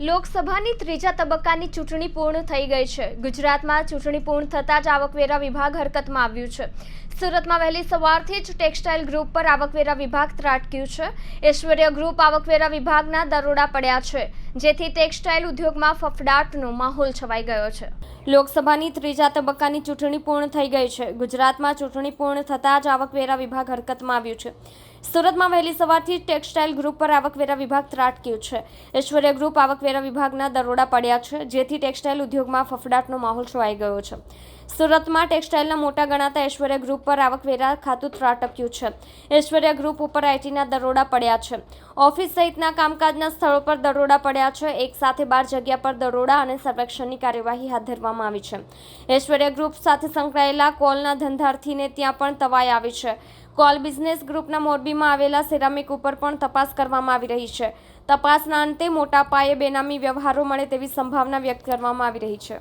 લોકસભાની ત્રીજા તબક્કાની ચૂંટણી પૂર્ણ થઈ ગઈ છે. ગુજરાતમાં ચૂંટણી પૂર્ણ થતાં જ આવકવેરા વિભાગ હરકતમાં આવ્યું છે. સુરતમાં વહેલી સવારથી જ ટેક્સટાઇલ ગ્રુપ પર આવકવેરા વિભાગ ત્રાટક્યું છે. ઐશ્વર્ય ગ્રુપ આવકવેરા વિભાગના દરોડા પડ્યા છે, જેથી ટેક્સટાઇલ ઉદ્યોગમાં ફફડાટનો માહોલ છવાઈ ગયો છે. લોકસભાની ત્રીજા તબક્કાની ચૂંટણી પૂર્ણ થઈ ગઈ છે. ગુજરાતમાં ચૂંટણી પૂર્ણ થતાં જ આવકવેરા વિભાગ હરકતમાં આવ્યું છે. સુરતમાં વહેલી સવારથી ટેક્સટાઇલ ગ્રુપ પર આવકવેરા વિભાગ ત્રાટક્યું છે. ઐશ્વર્ય ગ્રુપ આવકવેરા વિભાગના દરોડા પડ્યા છે, જેથી ટેક્સટાઇલ ઉદ્યોગમાં ફફડાટનો માહોલ છવાઈ ગયો છે. સુરતમાં ટેક્સટાઇલના મોટા ગણાતા ઐશ્વર્ય ગ્રુપ પર આવકવેરા ખાતું ત્રાટક્યું છે. ઐશ્વર્ય ગ્રુપ ઉપર આઈટીના દરોડા પડ્યા છે. ઓફિસ સહિતના કામકાજના સ્થળો પર દરોડા પડ્યા છે, એક સાથે બાર જગ્યા પર દરોડા અને સર્વેક્ષણની કાર્યવાહી હાથ ધરવામાં આવી છે. ઐશ્વર્ય ગ્રુપ સાથે સંકળાયેલા કોલના ધંધાર્થીને ત્યાં પણ તવાઈ આવી છે. કોલ બિઝનેસ ગ્રુપના મોરબીમાં આવેલા સિરામિક ઉપર પણ તપાસ કરવામાં આવી રહી છે. તપાસના અંતે મોટા પાયે બેનામી વ્યવહારો મળે તેવી સંભાવના વ્યક્ત કરવામાં આવી રહી છે.